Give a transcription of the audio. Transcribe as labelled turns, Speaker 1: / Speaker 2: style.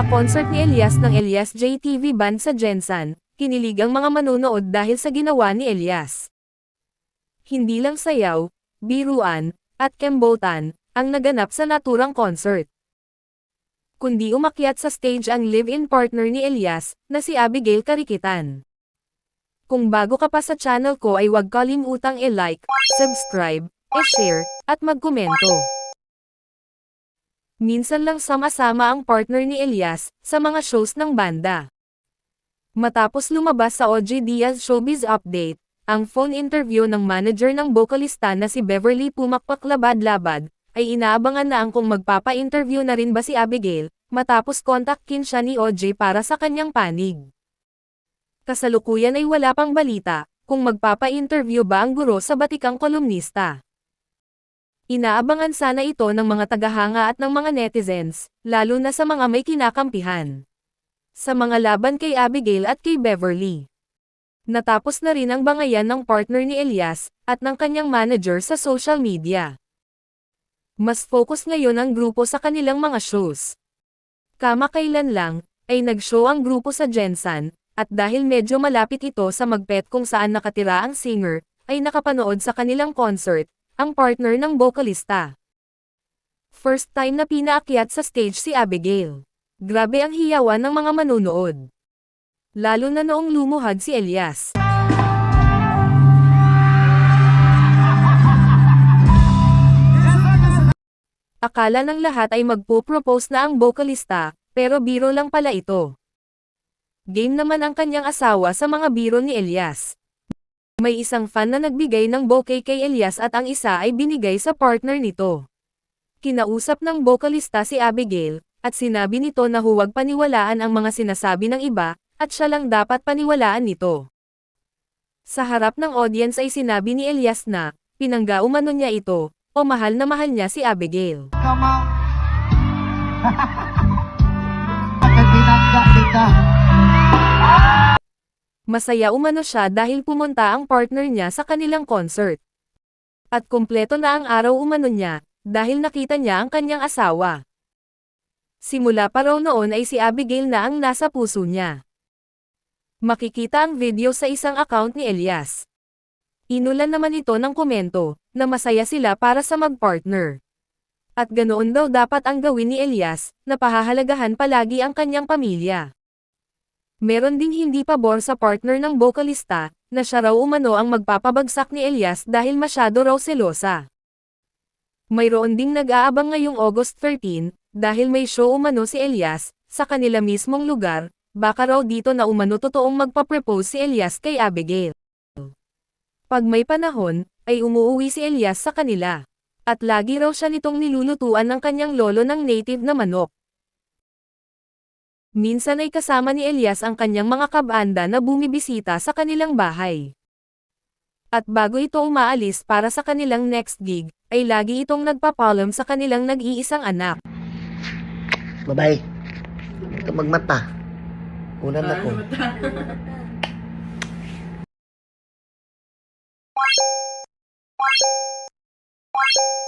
Speaker 1: concert ni Elias ng Elias JTV Band sa Jensan, kinilig ang mga manonood dahil sa ginawa ni Elias. Hindi lang sayaw, biruan, at kembotan, ang naganap sa naturang concert. Kundi umakyat sa stage ang live-in partner ni Elias, na si Abigail Karikitan. Kung bago ka pa sa channel ko ay huwag kalimutang i-like, subscribe, i-share, at magkomento. Minsan lang sama-sama ang partner ni Elias sa mga shows ng banda. Matapos lumabas sa OG Diaz Showbiz Update, ang phone interview ng manager ng vocalista na si Beverly Pumakpak Labad-Labad, ay inaabangan na ang kung magpapa-interview na rin ba si Abigail, matapos kontakin siya ni OJ para sa kanyang panig. Kasalukuyan ay wala pang balita, kung magpapa-interview ba ang guro sa batikang kolumnista. Inaabangan sana ito ng mga tagahanga at ng mga netizens, lalo na sa mga may kinakampihan. Sa mga laban kay Abigail at kay Beverly. Natapos na rin ang bangayan ng partner ni Elias, at ng kanyang manager sa social media. Mas focus ngayon ang grupo sa kanilang mga shows. Kamakailan lang, ay nag-show ang grupo sa Jensan, at dahil medyo malapit ito sa magpet kung saan nakatira ang singer, ay nakapanood sa kanilang concert, ang partner ng vocalista. First time na pinaakyat sa stage si Abigail. Grabe ang hiyawan ng mga manunood. Lalo na noong lumuhad si Elias. Akala ng lahat ay magpo-propose na ang vocalista, pero biro lang pala ito. Game naman ang kanyang asawa sa mga biro ni Elias. May isang fan na nagbigay ng bouquet kay Elias at ang isa ay binigay sa partner nito. Kinausap ng vocalista si Abigail, at sinabi nito na huwag paniwalaan ang mga sinasabi ng iba, at siya lang dapat paniwalaan nito. Sa harap ng audience ay sinabi ni Elias na, pinangga umano niya ito, o mahal na mahal niya si Abigail.
Speaker 2: On. At binangga kita.
Speaker 1: Masaya umano siya dahil pumunta ang partner niya sa kanilang concert. At kumpleto na ang araw umano niya, dahil nakita niya ang kanyang asawa. Simula pa raw noon ay si Abigail na ang nasa puso niya. Makikita ang video sa isang account ni Elias. Inulan naman ito ng komento, na masaya sila para sa mag-partner. At ganoon daw dapat ang gawin ni Elias, na pahahalagahan palagi ang kanyang pamilya. Meron ding hindi pabor sa partner ng vocalista, na siya raw umano ang magpapabagsak ni Elias dahil masyado raw selosa. Mayroon ding nag-aabang ngayong August 13, dahil may show umano si Elias, sa kanila mismong lugar, baka raw dito na umano totoong magpa-propose si Elias kay Abigail. Pag may panahon, ay umuuwi si Elias sa kanila. At lagi raw siya nitong nilulutuan ng kanyang lolo ng native na manok. Minsan ay kasama ni Elias ang kanyang mga kabanda na bumibisita sa kanilang bahay. At bago ito umaalis para sa kanilang next gig, ay lagi itong nagpapalam sa kanilang nag-iisang anak.
Speaker 2: Babae, huwag ka magmata. Unan ako. Ah,